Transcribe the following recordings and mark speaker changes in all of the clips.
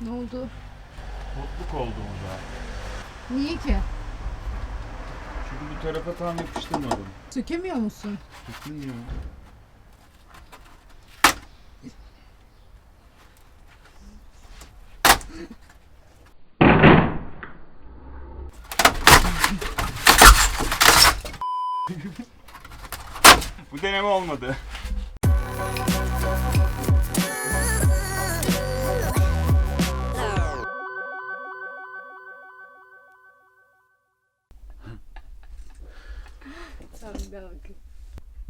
Speaker 1: Ne oldu?
Speaker 2: Kotluk oldu burada.
Speaker 1: Niye ki?
Speaker 2: Çünkü bu tarafa tam yapıştırmadım.
Speaker 1: Sökemiyor musun?
Speaker 2: Tutulmuyor. bu deneme olmadı.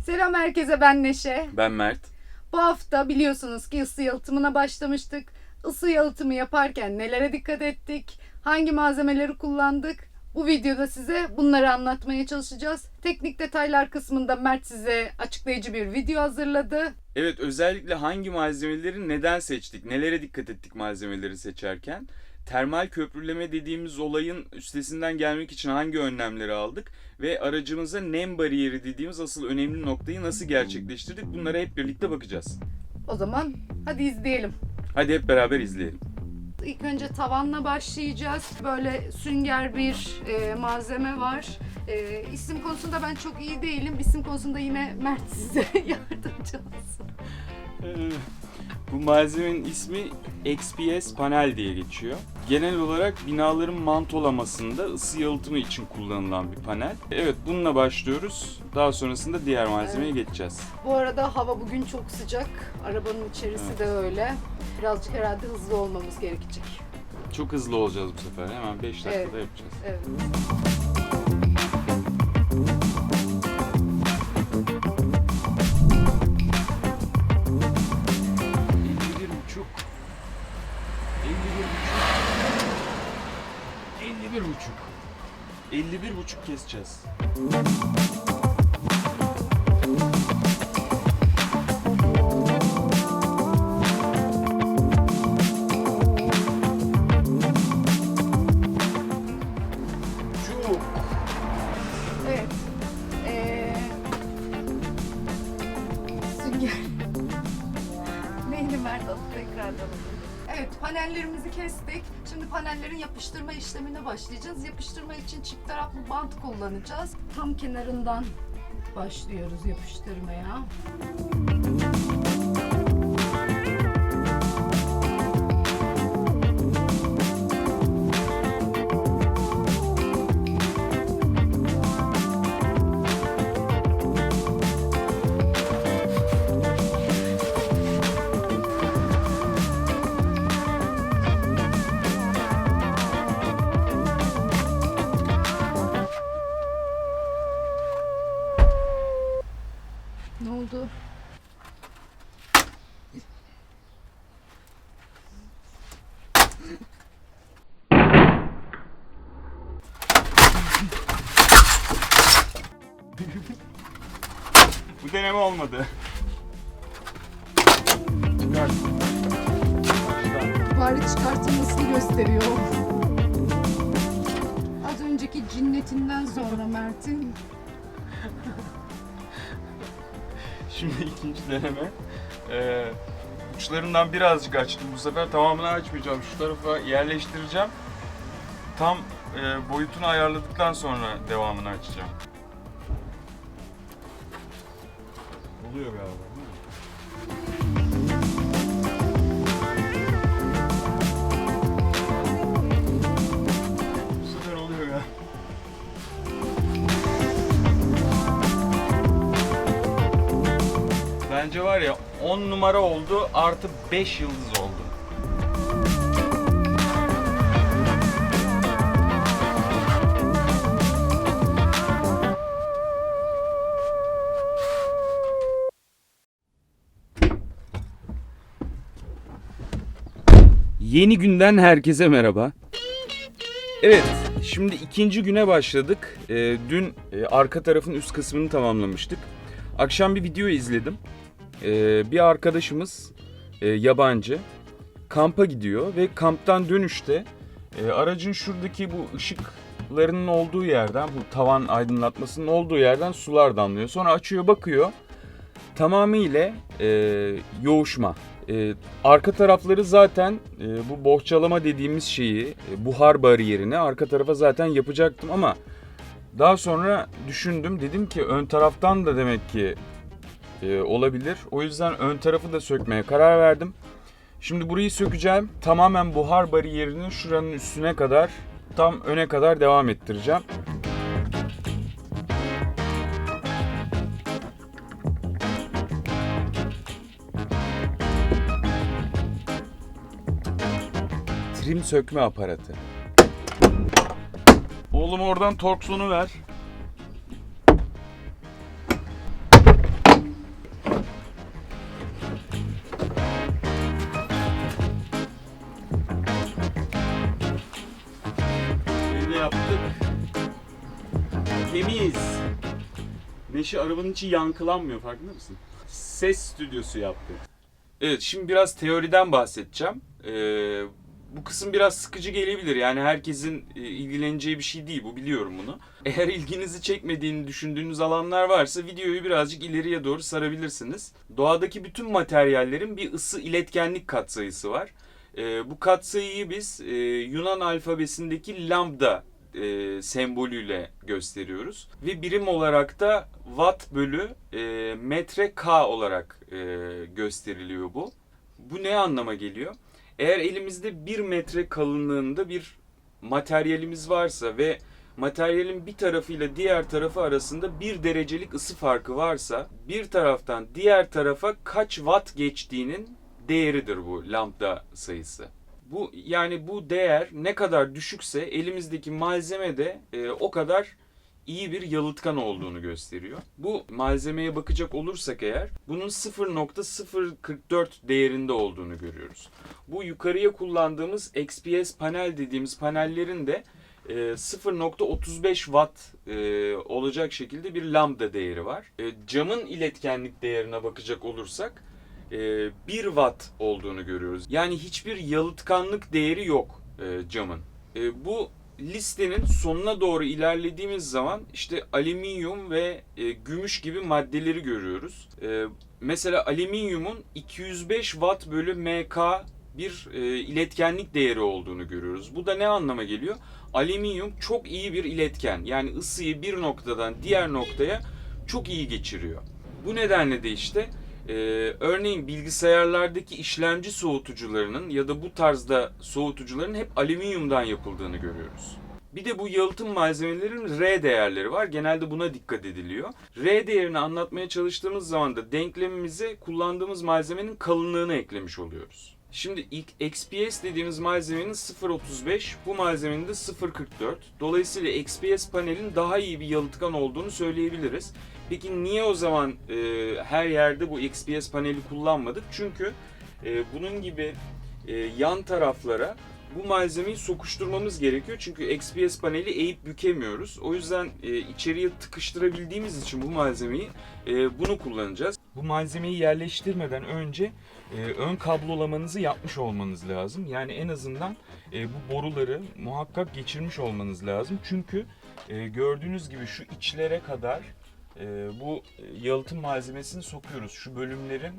Speaker 1: Selam herkese ben Neşe.
Speaker 2: Ben Mert.
Speaker 1: Bu hafta biliyorsunuz ki ısı yalıtımına başlamıştık. Isı yalıtımı yaparken nelere dikkat ettik? Hangi malzemeleri kullandık? Bu videoda size bunları anlatmaya çalışacağız. Teknik detaylar kısmında Mert size açıklayıcı bir video hazırladı.
Speaker 2: Evet özellikle hangi malzemeleri neden seçtik, nelere dikkat ettik malzemeleri seçerken, termal köprüleme dediğimiz olayın üstesinden gelmek için hangi önlemleri aldık ve aracımıza nem bariyeri dediğimiz asıl önemli noktayı nasıl gerçekleştirdik bunlara hep birlikte bakacağız.
Speaker 1: O zaman hadi izleyelim.
Speaker 2: Hadi hep beraber izleyelim.
Speaker 1: İlk önce tavanla başlayacağız. Böyle sünger bir e, malzeme var. E, isim konusunda ben çok iyi değilim. İsim konusunda yine Mert size yardımcı olsun.
Speaker 2: Bu malzemenin ismi XPS panel diye geçiyor. Genel olarak binaların mantolamasında ısı yalıtımı için kullanılan bir panel. Evet bununla başlıyoruz. Daha sonrasında diğer malzemeye geçeceğiz.
Speaker 1: Bu arada hava bugün çok sıcak. Arabanın içerisi
Speaker 2: Evet.
Speaker 1: de öyle. Birazcık herhalde hızlı olmamız gerekecek.
Speaker 2: Çok hızlı olacağız bu sefer. Hemen 5 dakikada
Speaker 1: Evet.
Speaker 2: yapacağız.
Speaker 1: Evet.
Speaker 2: 51 buçuk keseceğiz. Çok.
Speaker 1: Evet. Ee, sünger. Neydi Mert adı tekrardan. Evet panellerimizi kestik. Şimdi panellerin yapıştırma işlemine başlayacağız. Yapıştırma için çift taraflı bant kullanacağız. Tam kenarından başlıyoruz yapıştırmaya. Ne
Speaker 2: olmadı.
Speaker 1: Bari çıkartılmasını gösteriyor. Az önceki cinnetinden sonra Mert'in
Speaker 2: Şimdi ikinci deneme. Ee, uçlarından birazcık açtım bu sefer. Tamamını açmayacağım. Şu tarafa yerleştireceğim. Tam e, boyutunu ayarladıktan sonra devamını açacağım. Oluyor galiba oluyor ya. Bence var ya 10 numara oldu artı 5 yıldız oldu. Yeni günden herkese merhaba. Evet, şimdi ikinci güne başladık. Ee, dün e, arka tarafın üst kısmını tamamlamıştık. Akşam bir video izledim. Ee, bir arkadaşımız e, yabancı kampa gidiyor ve kamptan dönüşte e, aracın şuradaki bu ışıklarının olduğu yerden, bu tavan aydınlatmasının olduğu yerden sular damlıyor. Sonra açıyor bakıyor tamamıyla e, yoğuşma. Ee, arka tarafları zaten e, bu bohçalama dediğimiz şeyi, e, buhar bariyerini arka tarafa zaten yapacaktım ama daha sonra düşündüm. Dedim ki ön taraftan da demek ki e, olabilir. O yüzden ön tarafı da sökmeye karar verdim. Şimdi burayı sökeceğim. Tamamen buhar bariyerini şuranın üstüne kadar tam öne kadar devam ettireceğim. Trim sökme aparatı. Oğlum oradan torksunu ver. Şeyi yaptık. Temiz. Neşe arabanın içi yankılanmıyor farkında mısın? Ses stüdyosu yaptık. Evet şimdi biraz teoriden bahsedeceğim. Ee, bu kısım biraz sıkıcı gelebilir. Yani herkesin e, ilgileneceği bir şey değil bu biliyorum bunu. Eğer ilginizi çekmediğini düşündüğünüz alanlar varsa videoyu birazcık ileriye doğru sarabilirsiniz. Doğadaki bütün materyallerin bir ısı iletkenlik katsayısı var. Ee, bu katsayıyı biz e, Yunan alfabesindeki lambda e, sembolüyle gösteriyoruz. Ve birim olarak da watt bölü e, metre k olarak e, gösteriliyor bu. Bu ne anlama geliyor? Eğer elimizde 1 metre kalınlığında bir materyalimiz varsa ve materyalin bir tarafıyla diğer tarafı arasında bir derecelik ısı farkı varsa bir taraftan diğer tarafa kaç watt geçtiğinin değeridir bu lambda sayısı. Bu yani bu değer ne kadar düşükse elimizdeki malzeme de e, o kadar iyi bir yalıtkan olduğunu gösteriyor. Bu malzemeye bakacak olursak eğer bunun 0.044 değerinde olduğunu görüyoruz. Bu yukarıya kullandığımız XPS panel dediğimiz panellerin de e, 0.35 watt e, olacak şekilde bir lambda değeri var. E, camın iletkenlik değerine bakacak olursak e, 1 watt olduğunu görüyoruz. Yani hiçbir yalıtkanlık değeri yok e, camın. E, bu listenin sonuna doğru ilerlediğimiz zaman işte alüminyum ve e, gümüş gibi maddeleri görüyoruz. E, mesela alüminyumun 205 watt bölü mk bir e, iletkenlik değeri olduğunu görüyoruz. Bu da ne anlama geliyor? Alüminyum çok iyi bir iletken. Yani ısıyı bir noktadan diğer noktaya çok iyi geçiriyor. Bu nedenle de işte ee, örneğin bilgisayarlardaki işlemci soğutucularının ya da bu tarzda soğutucuların hep alüminyumdan yapıldığını görüyoruz. Bir de bu yalıtım malzemelerin R değerleri var. Genelde buna dikkat ediliyor. R değerini anlatmaya çalıştığımız zaman da denklemimize kullandığımız malzemenin kalınlığını eklemiş oluyoruz. Şimdi ilk XPS dediğimiz malzemenin 0.35, bu malzemenin de 0.44. Dolayısıyla XPS panelin daha iyi bir yalıtkan olduğunu söyleyebiliriz. Peki niye o zaman e, her yerde bu XPS paneli kullanmadık? Çünkü e, bunun gibi e, yan taraflara bu malzemeyi sokuşturmamız gerekiyor. Çünkü XPS paneli eğip bükemiyoruz. O yüzden e, içeriye tıkıştırabildiğimiz için bu malzemeyi e, bunu kullanacağız. Bu malzemeyi yerleştirmeden önce e, ön kablolamanızı yapmış olmanız lazım. Yani en azından e, bu boruları muhakkak geçirmiş olmanız lazım. Çünkü e, gördüğünüz gibi şu içlere kadar e, bu yalıtım malzemesini sokuyoruz. Şu bölümlerin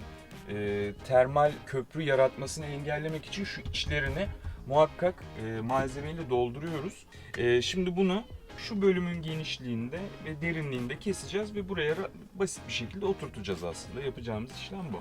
Speaker 2: e, termal köprü yaratmasını engellemek için şu içlerini muhakkak e, malzemeyle dolduruyoruz. E, şimdi bunu şu bölümün genişliğinde ve derinliğinde keseceğiz ve buraya ra- basit bir şekilde oturtacağız aslında. Yapacağımız işlem bu.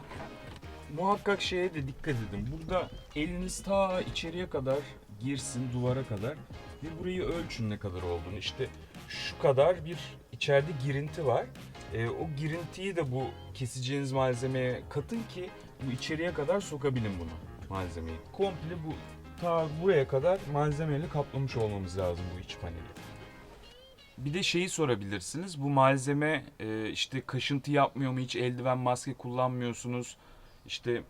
Speaker 2: Muhakkak şeye de dikkat edin. Burada eliniz ta içeriye kadar girsin duvara kadar ve burayı ölçün ne kadar olduğunu. İşte şu kadar bir içeride girinti var. E, o girintiyi de bu keseceğiniz malzemeye katın ki bu içeriye kadar sokabilin bunu malzemeyi. Komple bu ta buraya kadar malzemeyle kaplamış olmamız lazım bu iç paneli. Bir de şeyi sorabilirsiniz. Bu malzeme e, işte kaşıntı yapmıyor mu? Hiç eldiven maske kullanmıyorsunuz. İşte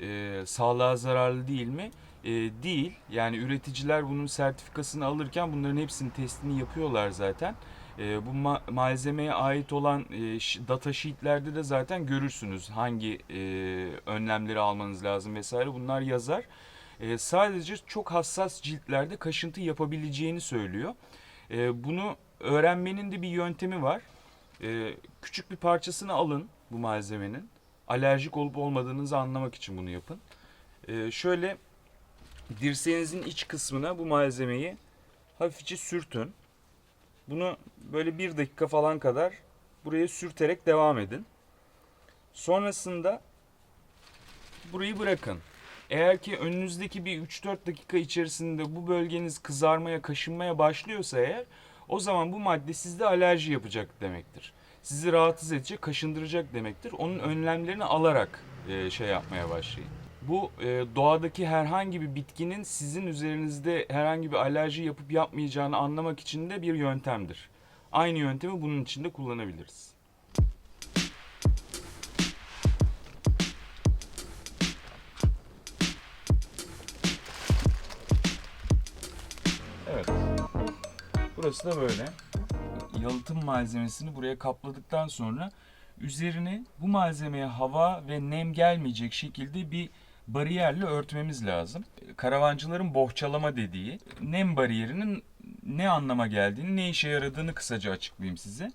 Speaker 2: e, sağlığa zararlı değil mi? E, değil. Yani üreticiler bunun sertifikasını alırken bunların hepsinin testini yapıyorlar zaten. E, bu ma- malzemeye ait olan e, data sheetlerde de zaten görürsünüz hangi e, önlemleri almanız lazım vesaire bunlar yazar. E, sadece çok hassas ciltlerde kaşıntı yapabileceğini söylüyor. E, bunu öğrenmenin de bir yöntemi var. E, küçük bir parçasını alın bu malzemenin. Alerjik olup olmadığınızı anlamak için bunu yapın. Ee, şöyle dirseğinizin iç kısmına bu malzemeyi hafifçe sürtün. Bunu böyle bir dakika falan kadar buraya sürterek devam edin. Sonrasında burayı bırakın. Eğer ki önünüzdeki bir 3-4 dakika içerisinde bu bölgeniz kızarmaya, kaşınmaya başlıyorsa eğer o zaman bu madde sizde alerji yapacak demektir. Sizi rahatsız edecek, kaşındıracak demektir. Onun önlemlerini alarak e, şey yapmaya başlayın. Bu e, doğadaki herhangi bir bitkinin sizin üzerinizde herhangi bir alerji yapıp yapmayacağını anlamak için de bir yöntemdir. Aynı yöntemi bunun için de kullanabiliriz. Evet. Burası da böyle. Yalıtım malzemesini buraya kapladıktan sonra üzerini bu malzemeye hava ve nem gelmeyecek şekilde bir bariyerle örtmemiz lazım. Karavancıların bohçalama dediği nem bariyerinin ne anlama geldiğini, ne işe yaradığını kısaca açıklayayım size.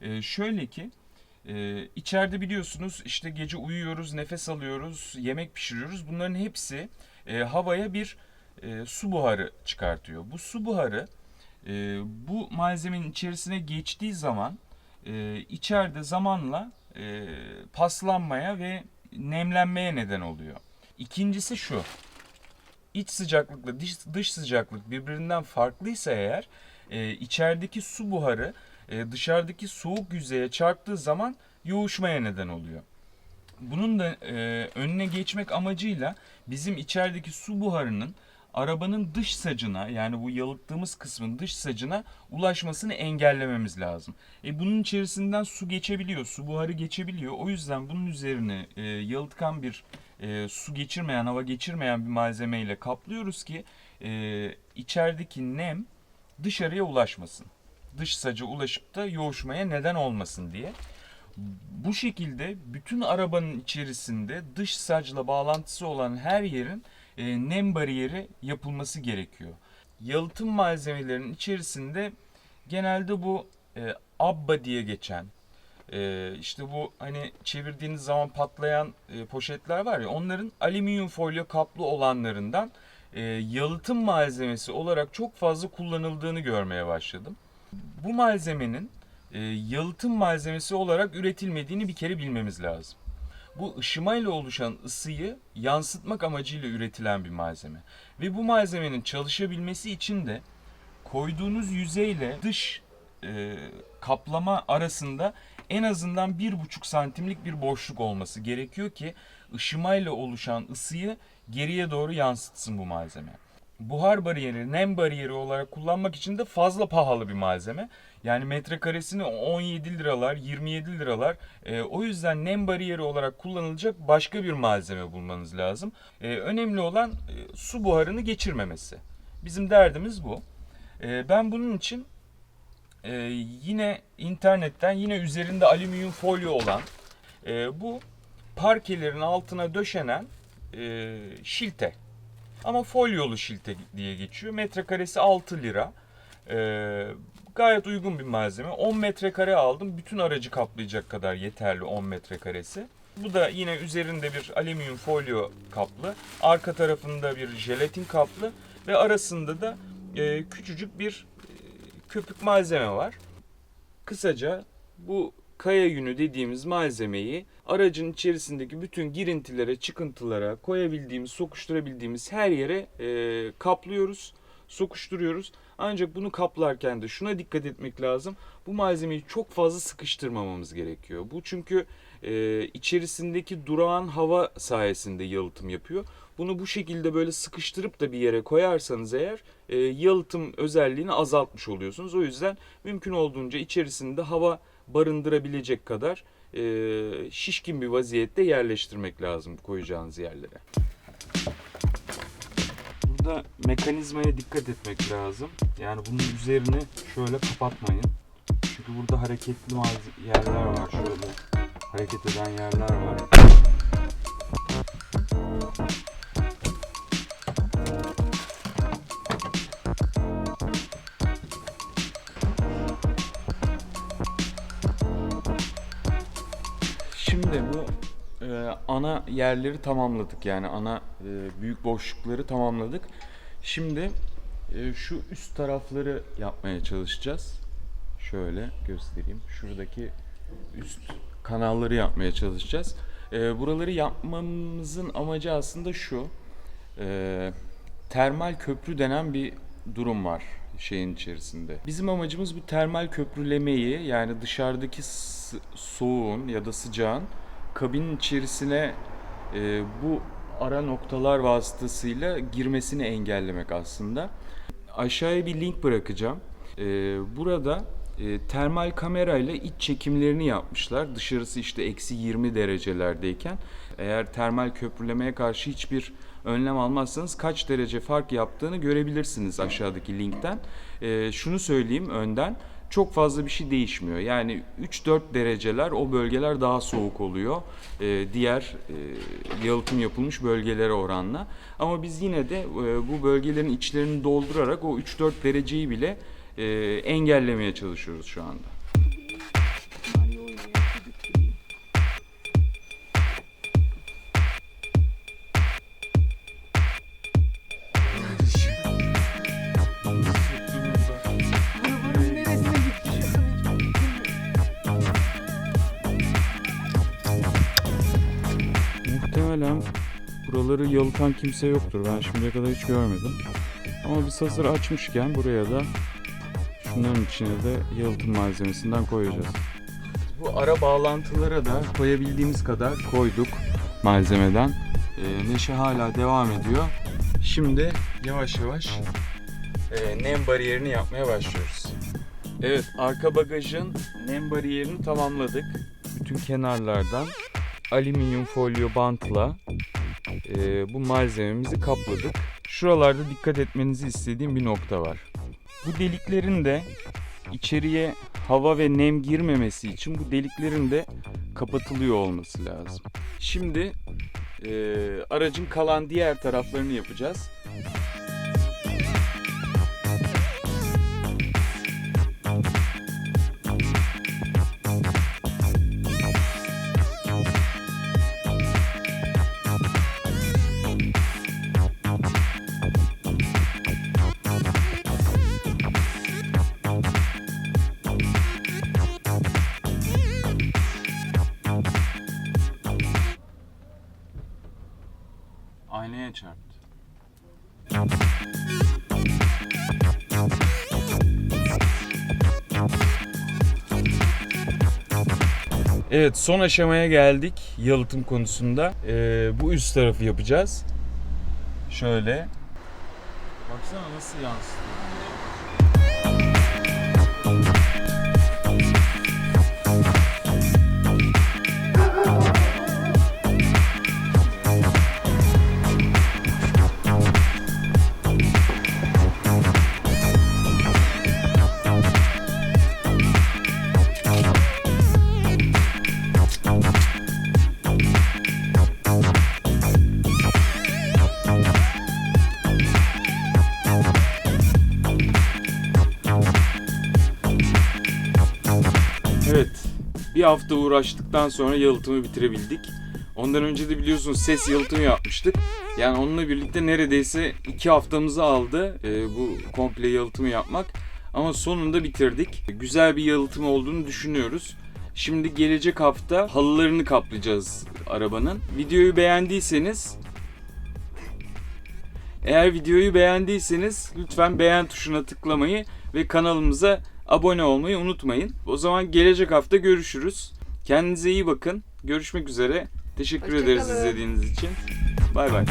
Speaker 2: Ee, şöyle ki e, içeride biliyorsunuz işte gece uyuyoruz, nefes alıyoruz, yemek pişiriyoruz. Bunların hepsi e, havaya bir e, su buharı çıkartıyor. Bu su buharı e, bu malzemenin içerisine geçtiği zaman e, içeride zamanla e, paslanmaya ve nemlenmeye neden oluyor. İkincisi şu. İç sıcaklıkla dış, dış sıcaklık birbirinden farklıysa eğer e, içerideki su buharı e, dışarıdaki soğuk yüzeye çarptığı zaman yoğuşmaya neden oluyor. Bunun da e, önüne geçmek amacıyla bizim içerideki su buharının arabanın dış sacına yani bu yalıttığımız kısmın dış sacına ulaşmasını engellememiz lazım. E bunun içerisinden su geçebiliyor, su buharı geçebiliyor. O yüzden bunun üzerine e, yalıtkan bir e, su geçirmeyen, hava geçirmeyen bir malzemeyle kaplıyoruz ki e, içerideki nem dışarıya ulaşmasın. Dış saca ulaşıp da yoğuşmaya neden olmasın diye. Bu şekilde bütün arabanın içerisinde dış sacla bağlantısı olan her yerin e, nem bariyeri yapılması gerekiyor. Yalıtım malzemelerinin içerisinde genelde bu e, abba diye geçen e, işte bu hani çevirdiğiniz zaman patlayan e, poşetler var ya onların alüminyum folyo kaplı olanlarından e, yalıtım malzemesi olarak çok fazla kullanıldığını görmeye başladım. Bu malzemenin e, yalıtım malzemesi olarak üretilmediğini bir kere bilmemiz lazım. Bu ışımayla oluşan ısıyı yansıtmak amacıyla üretilen bir malzeme. Ve bu malzemenin çalışabilmesi için de koyduğunuz yüzeyle dış e, kaplama arasında en azından bir buçuk santimlik bir boşluk olması gerekiyor ki ışımayla oluşan ısıyı geriye doğru yansıtsın bu malzeme. Buhar bariyeri, nem bariyeri olarak kullanmak için de fazla pahalı bir malzeme. Yani metrekaresini 17 liralar, 27 liralar. E, o yüzden nem bariyeri olarak kullanılacak başka bir malzeme bulmanız lazım. E, önemli olan e, su buharını geçirmemesi. Bizim derdimiz bu. E, ben bunun için e, yine internetten yine üzerinde alüminyum folyo olan e, bu parkelerin altına döşenen e, şilte ama folyolu şilte diye geçiyor. Metrekaresi 6 lira. Ee, gayet uygun bir malzeme. 10 metrekare aldım. Bütün aracı kaplayacak kadar yeterli 10 metrekaresi. Bu da yine üzerinde bir alüminyum folyo kaplı. Arka tarafında bir jelatin kaplı. Ve arasında da e, küçücük bir e, köpük malzeme var. Kısaca bu kaya yünü dediğimiz malzemeyi aracın içerisindeki bütün girintilere, çıkıntılara koyabildiğimiz, sokuşturabildiğimiz her yere e, kaplıyoruz, sokuşturuyoruz. Ancak bunu kaplarken de şuna dikkat etmek lazım. Bu malzemeyi çok fazla sıkıştırmamamız gerekiyor. Bu çünkü e, içerisindeki durağan hava sayesinde yalıtım yapıyor. Bunu bu şekilde böyle sıkıştırıp da bir yere koyarsanız eğer e, yalıtım özelliğini azaltmış oluyorsunuz. O yüzden mümkün olduğunca içerisinde hava barındırabilecek kadar e, şişkin bir vaziyette yerleştirmek lazım koyacağınız yerlere. Burada mekanizmaya dikkat etmek lazım. Yani bunun üzerini şöyle kapatmayın. Çünkü burada hareketli yerler var. Şöyle hareket eden yerler var. Şimdi bu e, ana yerleri tamamladık. Yani ana e, büyük boşlukları tamamladık. Şimdi e, şu üst tarafları yapmaya çalışacağız. Şöyle göstereyim. Şuradaki üst kanalları yapmaya çalışacağız. E, buraları yapmamızın amacı aslında şu. E, termal köprü denen bir durum var şeyin içerisinde. Bizim amacımız bu termal köprülemeyi yani dışarıdaki soğuğun ya da sıcağın kabinin içerisine e, bu ara noktalar vasıtasıyla girmesini engellemek aslında. Aşağıya bir link bırakacağım. E, burada e, termal kamerayla iç çekimlerini yapmışlar. Dışarısı işte eksi 20 derecelerdeyken. Eğer termal köprülemeye karşı hiçbir önlem almazsanız kaç derece fark yaptığını görebilirsiniz aşağıdaki linkten. E, şunu söyleyeyim önden çok fazla bir şey değişmiyor. Yani 3-4 dereceler o bölgeler daha soğuk oluyor. e, diğer e, yalıtım yapılmış bölgelere oranla. Ama biz yine de e, bu bölgelerin içlerini doldurarak o 3-4 dereceyi bile e, engellemeye çalışıyoruz şu anda. Buraları yalıtan kimse yoktur. Ben şimdiye kadar hiç görmedim. Ama biz hazır açmışken buraya da şunların içine de yalıtım malzemesinden koyacağız. Bu ara bağlantılara da koyabildiğimiz kadar koyduk malzemeden. Ee, neşe hala devam ediyor. Şimdi yavaş yavaş e, nem bariyerini yapmaya başlıyoruz. Evet arka bagajın nem bariyerini tamamladık. Bütün kenarlardan alüminyum folyo bantla e, bu malzememizi kapladık. Şuralarda dikkat etmenizi istediğim bir nokta var. Bu deliklerin de içeriye hava ve nem girmemesi için bu deliklerin de kapatılıyor olması lazım. Şimdi e, aracın kalan diğer taraflarını yapacağız. Evet son aşamaya geldik yalıtım konusunda. Ee, bu üst tarafı yapacağız. Şöyle. Baksana nasıl yansıtıyor. Evet. Bir hafta uğraştıktan sonra yalıtımı bitirebildik. Ondan önce de biliyorsunuz ses yalıtımı yapmıştık. Yani onunla birlikte neredeyse iki haftamızı aldı e, bu komple yalıtımı yapmak. Ama sonunda bitirdik. Güzel bir yalıtım olduğunu düşünüyoruz. Şimdi gelecek hafta halılarını kaplayacağız arabanın. Videoyu beğendiyseniz eğer videoyu beğendiyseniz lütfen beğen tuşuna tıklamayı ve kanalımıza abone olmayı unutmayın. O zaman gelecek hafta görüşürüz. Kendinize iyi bakın. Görüşmek üzere. Teşekkür
Speaker 1: Hoşça
Speaker 2: ederiz
Speaker 1: kalın.
Speaker 2: izlediğiniz için. Bay bay.